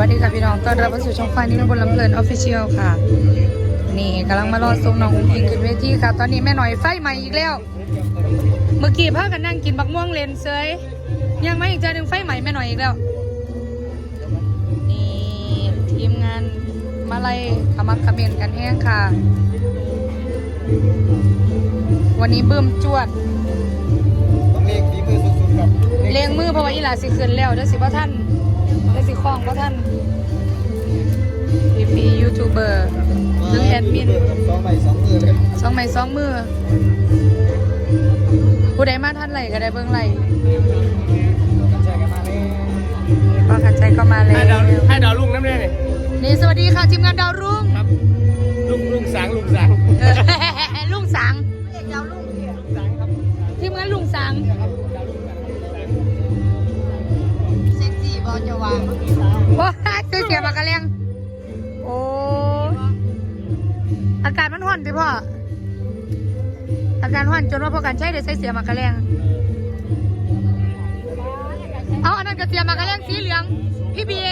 วัสดีค่ะพี่น้องต้อนรับเข้าสู่ช่องฟ้านี่นบนลำเพลินออฟฟิเชียลค่ะ นี่กำลังมารอส่งน้องอุ้งอิงขึ้นเวทีค่ะ ตอนนี้แม่หน่อยไฟใหม่อีกแล้ว เมื่อกี้พากันนั่งกินบักม่วงเลนเซยยังไม่อีกเจอหนึ่งไฟใหม่แม่หน่อยอีกแล้ว นี่ทีมงานมาไล่ขมักเขมนกันแห้งค่ะ วันนี้บึ้มจวดต้องเลขฝีมือสุดๆครับเลี้ยงมือเพราะว่าอีหลาสิขึ้นแล้วเด้อสิพ่อท่านเด้อ สิคล้องพ่อท่านพีพียูทูบเบอร์ซึ่งแอดมินสองใบสองมือเลยสองไม้สองมือ ผู้ใดมาท่านไหลก็ได้เบิ่งไหลกันแชร์กันมาเลยก็ขัดใจก็มาแล้ให้ดาววให้ดาวลุงน้ำแน่เลยนี่สวัสดีค่ะทีมงานดาวรุ่งครับลุงลุงสางลุงสางเออลุงสังทีมงานลุงสังเซ็กซี่บอจะวาง ว้อเสียปากกระเลียงโอ้อากาศมันร้อนสิพ่อ อาการร้อนจนว่าพอกันใช้ได้ใช้เสียมากระเลียงเอาอันนั้นก็เสียมากระเลียงสีเหลือง พี่เบีย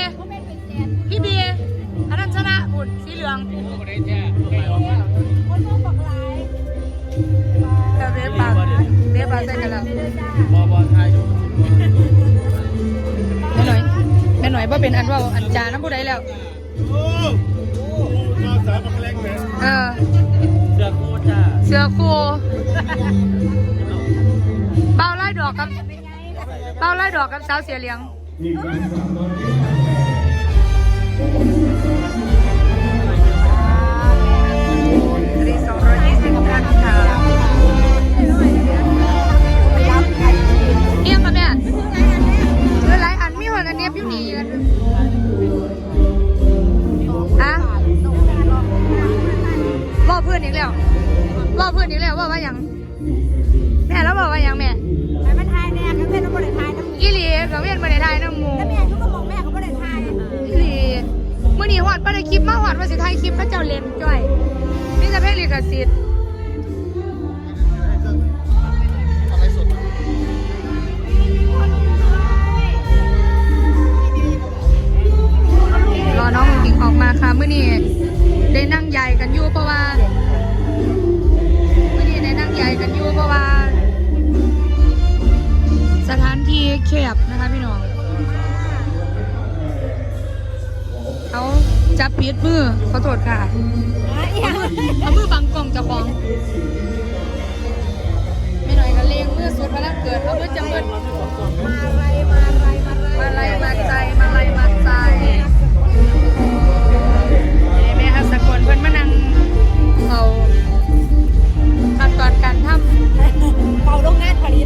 พี่เบียอันนั้นชนะบุญสีเหลืองเดี๋ยบปากเรียบปากใส่กันแล้วบอบอไทย ว่าเป็นอันว่าอันจาน้ำผู้ใดแล้วโอ้โหนอกสาวมันแรงไหมเออเสือโคจ้าเสือคูเป้าไล่ดอกกับเป้าไล่ดอกกับสาวเสียเหลียง แม่แล้วบอกว่าหยังแม่ไปมาทายแน่ก็เป็นน้ำบริทายน้ำอีหลีกับเวียนมาได้ทายน้ำหมูแล้วแม่ทุกก็บอกแม่เขาบริทายอีหลีมื่อนี้หอดไปได้คลิปมาหอดมาสิไทยคลิปพระเจ้าเล่นจ้อยนี่จะเพลงลิขสิทธิ์ ปิดมือขอโทษค่ะเอามือบังกล่องจะฟองไม่หน่อยก็เลงมือสุดพลังเกิดเอามือจังเบิดมาไรมาไรมาไรมาไล่มาใจมาไล่มาใจแม่ฮัสกลเพิ่นมานั่งเอาขั้นตอนการทำเป่าโรงงานผลิต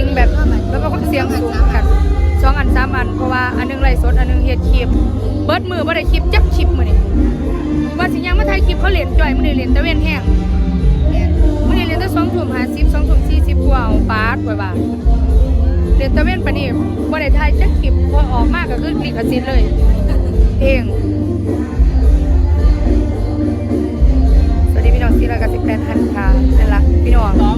ริงแบบแล้วเป็เสียงสูงกันสองอันสามอันเพราะว่าอันหนึงไลฟ์สดอันหนึงเฮ็ดคลิปเบิดมือบ่ได้คลิปจับคลิปมื้อนี้ว่าสิยังมาถ่ายคลิปเขาเล่นจ่อยมื้อนี้เล่นตะเวนแห้งมื้อนี้เล่นแต่2ทุ่ม50 2ทุ่ม40กว่าเอาปาดไว้ว่าเล่นตะเวนปานนี้บ่ได้ถ่ายจักคลิปพอออกมากก็คือลิขสิทธิ์เลยเพลง วัสดีพี่น้องที่รักกับสิบแปดท่านค่ะนั่นละพี่น้อง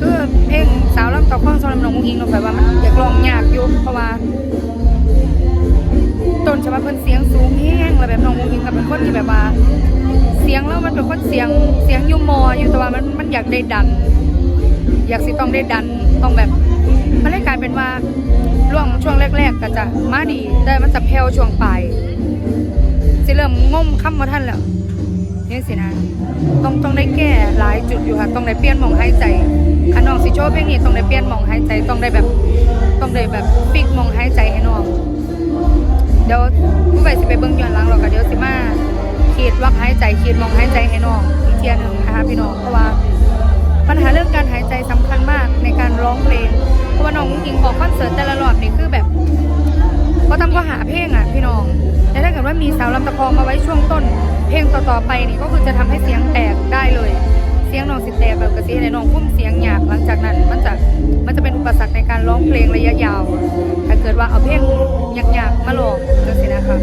คือเพลงสาวลำตอกข้องสำหรับน้องมุ้งอิงน้องไฟว่ามันอยากลองยากอยู่เพราะว่าต้นฉบับเพิ่นเสียงสูงแห้งแล้วแบบน้องมุ้งอิงก็เป็นคนที่แบบว่า เสียงแล้วมันเป็นคนเสียงเสียงยูมออยู่แต่ว่ามันมันอยากได้ดัน อยากสิต้องได้ดันต้องแบบมันเลยกลายเป็นว่าร่วงช่วงแรก ๆ ก็จะมาดี แต่มันจะแผ่วช่วงปลายสิเริ่มงมค่ำมาท่านแล้ว นี่สินะ ต้องต้องได้แก้หลายจุดอยู่ค่ะ ต้องได้เปลี่ยนมองหายใจอันน้องสิโชว์เพลงนี้ต้องได้เปลี่ยนมองหายใจ ต้องได้แบบ ต้องได้แบบฟิกมองหายใจให้น้อง เดี๋ยวผู้ไปสิไปเบิ่งย้อนหลังหรอกก็เดี๋ยวสิมาขีดวักหายใจขีดมองหายใจให้น้องอีกเทียหนึงนะคะพี่น้องเพราะว่าปัญหาเรื่องการหายใจสำคัญมากในการร้องเพลง เพราะว่าน้องหญิงออกคอนเสิร์ตแต่ละรอบนี่คือแบบ ก็ทำก็หาเพลงอะพี่น้องแล้วถ้าเกิดว่ามีสาวลำตะคองมาไว้ช่วงต้น เพลงต่อๆไปนี่ก็คือจะทำให้เสียงแตกได้เลย เสียงน้องสิแตกแบบกระซีในน้องพุ่มเสียงหยาบหลังจากนั้นมันจะมันจะเป็นอุปสรรคในการร้องเพลงระยะยาว ถ้าเกิดว่าเอาเพลงหยาบๆมาลองก็สินะคะ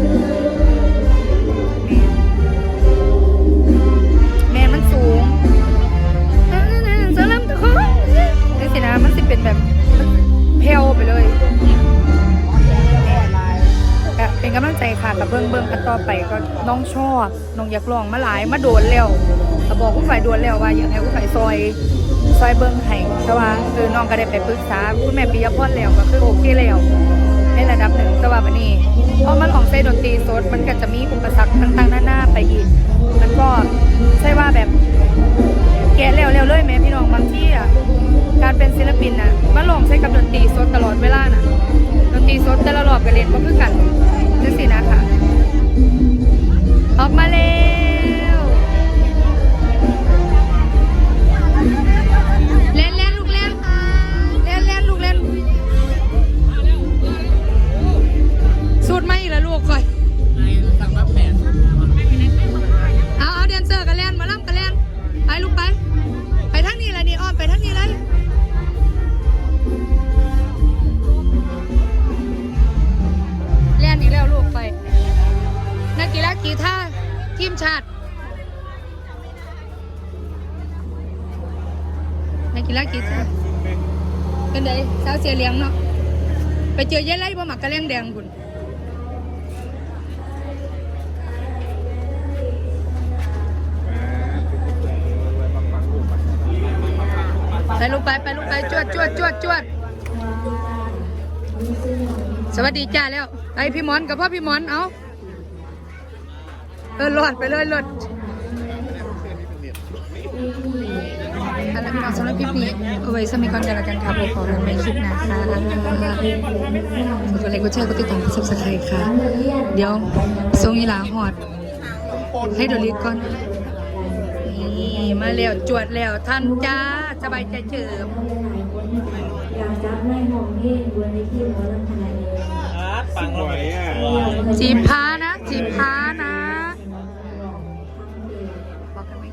แมนมันสูงสาวลำตะคองนี่สินะมันสิเป็นแบบเพลวไปเลย ก็นกำลังใจค่ะกับเบิ้งเบิ้งกันต่อไปก็น้องชอบน้องอยากลองมาหลายมาโดนแล้วก็บอกผู้ฝ่ายโดนแล้วว่าอยากให้ผู้ฝ่ายซอยซอยเบิ้งให้แต่ว่าเออน้องก็ได้ไปปรึกษาคุณแม่ปิยพรแล้วก็คือโอเคแล้วในระดับหนึ่งแต่ว่าวันนี้พอมาลองใช้ดนตรีสดมันก็จะมีอุปสรรคต่างๆหนานาไปอีก มันก็ใช่ว่าแบบแกะเร็วๆเลยแม่พี่น้องบางที่อะการเป็นศิลปินน่ะมาลองใช้กับดนตรีสดตลอดเวลาน่ะดนตรีสดแต่ละรอบก็เล่นก็คือกัน กกีฬากีท่าทีมชาตินักกีฬากีท่าเป็นไงสาวเสียเลี้ยงเนาะไปเจอเย้ไล่บ่หมักกระเลี้ยงแดงคุณไปลูกไปไปลูกไปจวดจวดจวดจวดสวัสดีจ้าแล้วไอพี่มอนกับพ่อพี่มอนเอา เออหลอดไปเลยหลอดอันนั้นพี่น้องสำหรับคลิปนี้เอาไว้สมิก่อนกันแล้วกันครับผมขอกันในคลิปนะคะกดไลค์กดแชร์กดติดตามกดซับสไครต์ค่ะ เดี๋ยวทรงอีหลาหอด ให้โดลิกก่อน นี่มาแล้วจวดแล้วท่านจ้า สบายใจเฉิมอยากจับในห้องเพลงบนในที่หมอลำไทยฟังเราไหมอะจีบพานะจีบพา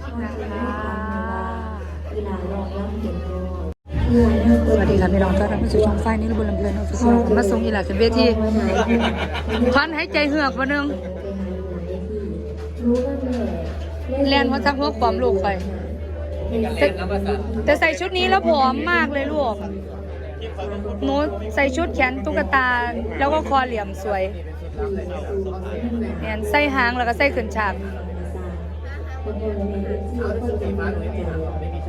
สวัสดีค่ะพี่น้องต้อนรับเข้าสู่ช่องไฟนี่ระบบลำเพลินออฟฟิเชียลมาส่งอีหลาขึ้นเวทีพันใหายใจเหือกวันนึงรู้ว่าแม่แลนหัวจักหัวความลูกไป แต่แต่ใส่ชุดนี้แล้วผอมมากเลยลูกหนูใส่ชุดแขนตุ๊กตา แล้วก็คอเหลี่ยมสวยเนี่ยใส่หางแล้วก็ใส่ขึ้นฉาก คนเดียวในเรื่องที่เขาจะมาไม่เชื่อ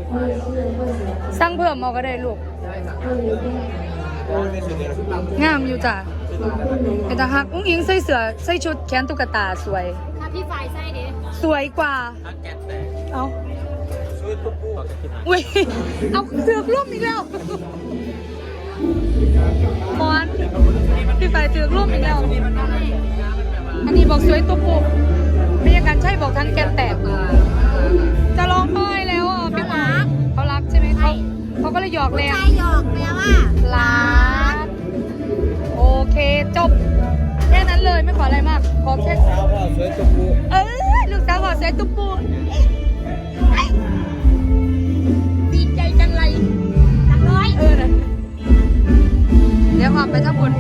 เขาจะสั่งเพิ่มเอาก็ได้ลูกเขาอยู่แค่งามอยู่จ้ะไอ้ตาหักอุ้งอิงใส่เสื้อใส่ชุดแขนตุ๊กตาสวย ถ้าพี่ไฟไส้ดิสวยกว่าเอาอุ้ย เอาเสือกร่มอีกแล้วมอน พี่ฝ่ายเสือกร่มอีกแล้ว อันนี้บอกสวยตัวปู ไม่อย่ารใช่บอกทั้งแกนแตกจะร้องไห้แล้วอะพี่หมาเขารักใช่ไหมเขาเขาก็เลยหยอกแล้วใช่หยอกแล้วว่ารักโอเคจบ แค่นั้นเลยไม่ขออะไรมากขอแค่สาพ่อสวยจุบุเออลูกสาวบอกใส่ตุบปูดีใจจังเลยจังเลยเออนะเดี๋ยวอากไปทั้งหมด